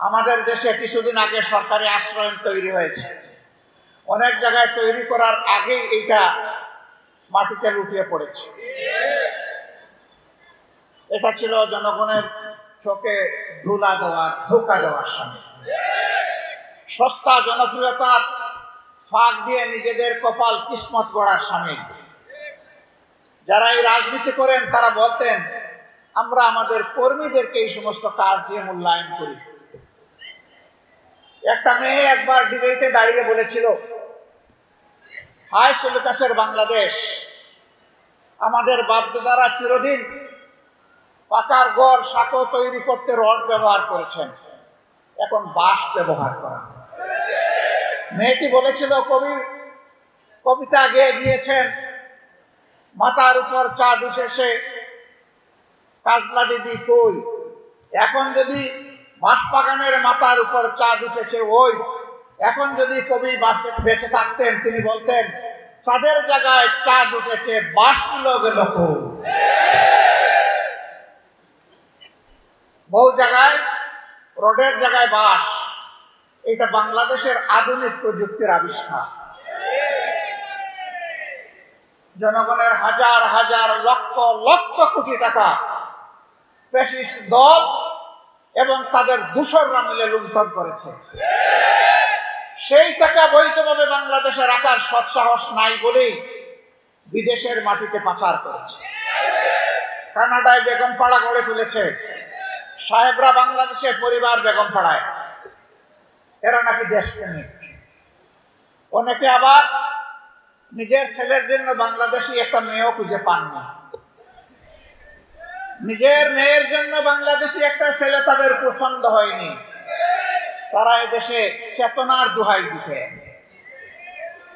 আমাদের দেশে কিছুদিন আগে সরকারি আশ্রয়ন তৈরি হয়েছে। অনেক জায়গায় তৈরি করার আগেই এইটা মাটিতে লুটিয়ে পড়েছে। এটা ছিল জনগণের চোখে ধুলা দেওয়ার, ধোকা দেওয়ার সামনে। সস্তা জনপ্রিয়তার ফাঁক দিয়ে নিজেদের কপাল কিসমত গড়ার সামিল যারা এই রাজনীতি করেন, তারা বলতেন, আমরা আমাদের কর্মীদেরকে এই সমস্ত কাজ দিয়ে মূল্যায়ন করি। একটা মেয়ে একবার ডিবেটে দাঁড়িয়ে বলেছিল হাই সেলুকাসের বাংলাদেশ, আমাদের বাপদাদারা চিরদিন পাকার গড় সাঁকো তৈরি করতে রড ব্যবহার করেছেন, এখন বাঁশ ব্যবহার করা। মেয়েটি বলেছিল, কবি, কবিতা গেয়ে গিয়েছেন মাথার উপর চাঁদ উঠেছে, কাজলা দিদি কই? এখন যদি বাঁশবাগানের মাথার উপর চাঁদ উঠেছে ওই। এখন যদি কবি বাসে বেঁচে থাকতেন, তিনি বলতেন, চাঁদের জায়গায় চাঁদ উঠেছে বাঁশগুলো গেল বহু জায়গায়, রোডের জায়গায় বাস, এটা বাংলাদেশের আধুনিক প্রযুক্তির আবিষ্কার। জনগণের হাজার হাজার লক্ষ লক্ষ কোটি টাকা ফ্যাসিস্ট দল এবং তাদের দূষররা মিলে লুণ্ঠন করেছে। সেই টাকা বৈধভাবে বাংলাদেশে রাখার সৎসাহস নাই বলেই বিদেশের মাটিতে পাচার করেছে। কানাডায় বেগম পাড়া গড়ে তুলেছে। সাহেবরা বাংলাদেশে পরিবার বেগম পাড়ায়। এরা নাকি দেশপ্রেমিক। অনেকে আবার নিজের ছেলের জন্য বাংলাদেশি একটা মেয়েও খুঁজে পাননি। নিজের মেয়ের জন্য বাংলাদেশি একটা ছেলে তাদের পছন্দ হয়নি। তারা এদেশে চেতনার দুহাই দিতে।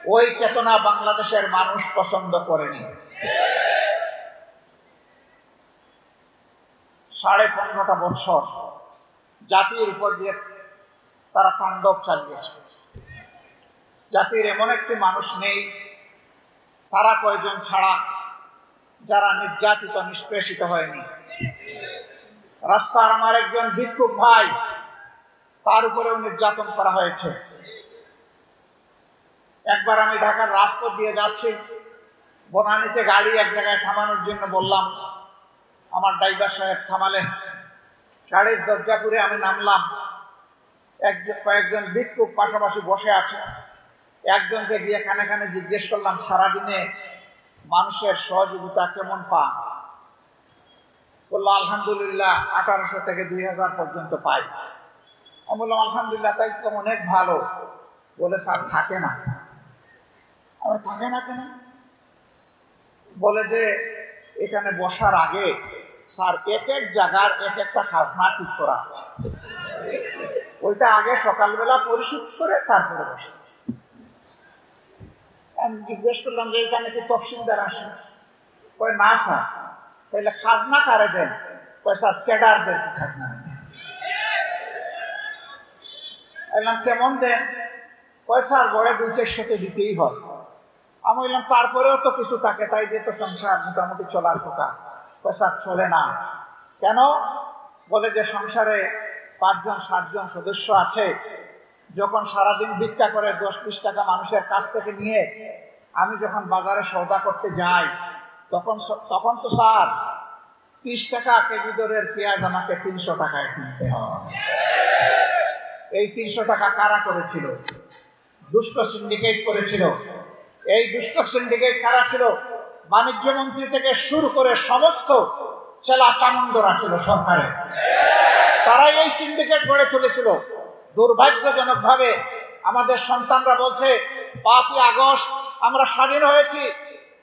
ওই চেতনা বাংলাদেশের মানুষ পছন্দ করেনি। সাড়ে পনেরোটা বছর জাতির উপর দিয়ে তারা তাণ্ডব চালিয়েছে। জাতির এমন একটি মানুষ নেই, তারা কয়জন ছাড়া যারা নির্যাতিত, নিষ্পেষিত হয়নি। রাস্তার আমার একজন ভিক্ষুক ভাই, তার উপরেও নির্যাতন করা হয়েছে। একবার আমি ঢাকার রাজপথ দিয়ে যাচ্ছি, বনানীতে গাড়ি এক জায়গায় থামানোর জন্য বললাম, আমার ড্রাইভার সাহেব থামালেন। গাড়ির দরজা করে আমি নামলাম। একজন, কয়েকজন ভিক্ষুক পাশাপাশি বসে আছে। একজনকে গিয়ে কানে কানে জিজ্ঞেস করলাম, সারাদিনে মানুষের সহযোগিতা কেমন পান বলল, আলহামদুলিল্লাহ, আঠারোশো থেকে দুই হাজার পর্যন্ত পাই। আমি বললাম, আলহামদুলিল্লাহ, তাই তো অনেক ভালো। বলে, স্যার, থাকে না। আমি থাকে না কেন? বলে যে, এখানে বসার আগে, স্যার, এক এক জায়গার এক একটা খাজনা ঠিক করা আছে। ওইটা আগে সকালবেলা পরিশোধ করে তারপরে বসতে আমি জিজ্ঞেস করলাম যে এখানে কি তফসিলদার আসে? কয়, না, স্যার। তাহলে খাজনা কারে দেন? কয়, স্যার, ক্যাডারদের খাজনা বললাম কেমন দেন? কয়, স্যার, গড়ে দুই চারশোতে দিতেই হয়। আমি বললাম, তারপরেও তো কিছু থাকে, তাই দিয়ে তো সংসার মোটামুটি চলার কথা। কয়, স্যার, চলে না। কেন? বলে যে সংসারে পাঁচজন, সাতজন সদস্য আছে যখন সারাদিন ভিক্ষা করে দশ বিশ টাকা মানুষের কাছ থেকে নিয়ে আমি যখন বাজারে সৌদা করতে যাই, তখন তখন তো স্যার ত্রিশ টাকা কেজি দরের পেঁয়াজ আমাকে তিনশো টাকায় কিনতে হয়। এই তিনশো টাকা কারা করেছিল? দুষ্ট সিন্ডিকেট করেছিল। এই দুষ্ট সিন্ডিকেট কারা ছিল? বাণিজ্য মন্ত্রী থেকে শুরু করে সমস্ত চেলা চামুন্ডরা ছিল সরকারের। তারাই এই সিন্ডিকেট গড়ে তুলেছিল। দুর্ভাগ্যজনকভাবে আমাদের সন্তানরা বলছে, পাঁচই আগস্ট আমরা স্বাধীন হয়েছি।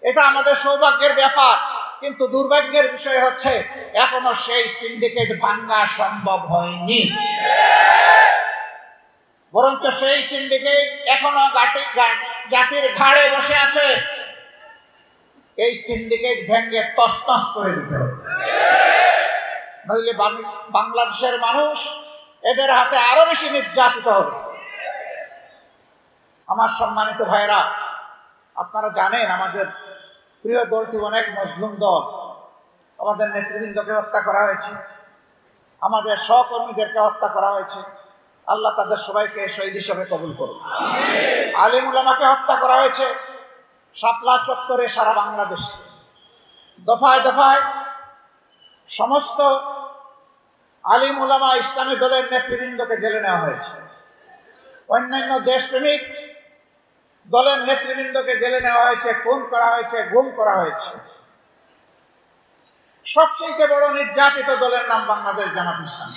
এটা আমাদের সৌভাগ্যের ব্যাপার। কিন্তু দুর্ভাগ্যের বিষয় হচ্ছে, এখনও সেই সিন্ডিকেট ভাঙ্গা সম্ভব হয়নি। বরঞ্চ সেই সিন্ডিকেট এখনও জাতির ঘাড়ে বসে আছে। এই সিন্ডিকেট ভেঙ্গে তসতস করে দিতে হবে। নইলে বাংলাদেশের মানুষ এদের হাতে আরও বেশি নির্যাতিত হবে। আমার সম্মানিত ভাইরা আপনারা জানেন আমাদের প্রিয় দলটি অনেক মজলুম দল। আমাদের নেতৃবৃন্দকে হত্যা করা হয়েছে। আমাদের সহকর্মীদেরকে হত্যা করা হয়েছে। আল্লাহ তাদের সবাইকে শহীদ হিসাবে কবুল করুন। আলিম উলামাকে হত্যা করা হয়েছে শাপলা চত্বরে সারা বাংলাদেশে। দফায় দফায় সমস্ত আলিম ওলামা ইসলামী দলের নেতৃবৃন্দকে জেলে নেওয়া হয়েছে। অন্যান্য দেশপ্রেমিক দলের নেতৃবৃন্দকে জেলে নেওয়া হয়েছে, খুন করা হয়েছে, গুম করা হয়েছে। সবচেয়ে বড় নির্যাতিত দলের নাম বাংলাদেশ, জামাত ইসলাম।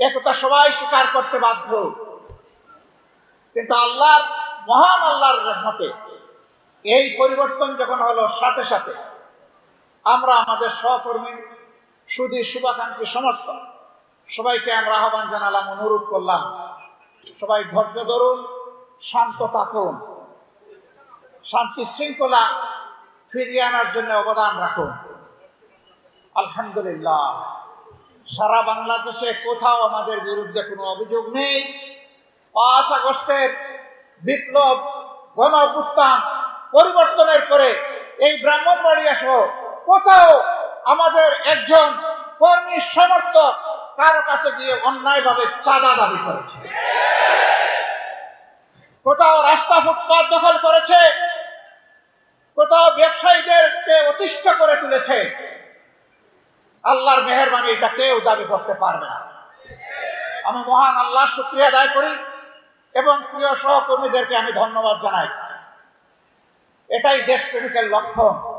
একথা সবাই স্বীকার করতে বাধ্য। কিন্তু আল্লাহর, মহান আল্লাহর রহমতে এই পরিবর্তন যখন হলো, সাথে সাথে আমরা আমাদের সহকর্মী সুদী শুভাকাঙ্ক্ষী সমর্থন সবাইকে আমরা আহ্বান জানালাম, অনুরোধ করলাম। সবাই ধৈর্য ধরুন, শান্ত থাকুন। শান্তি শৃঙ্খলা ফিরিয়ে আনার জন্য অবদান রাখুন। আলহামদুলিল্লাহ। সারা বাংলাদেশে কোথাও আমাদের বিরুদ্ধে কোনো অভিযোগ নেই। পাঁচ আগস্টের বিপ্লব গণ পরিবর্তনের পরে এই ব্রাহ্মণবাড়িয়া সহ কোথাও আমাদের একজন কর্মী সমর্থক কারও কাছে গিয়ে অন্যায়ভাবে চাঁদা দাবি করেছে। কোথাও রাস্তা ফুটপাত দখল করেছে, কোথাও ব্যবসায়ীদেরকে অতিষ্ঠ করে তুলেছে। আল্লাহর মেহরবানি এটা কেউ দাবি করতে পারবে না। আমি মহান আল্লাহ শুক্রিয়া আদায় করি এবং প্রিয় সহকর্মীদেরকে আমি ধন্যবাদ জানাই। এটাই দেশপ্রেমিকের লক্ষণ।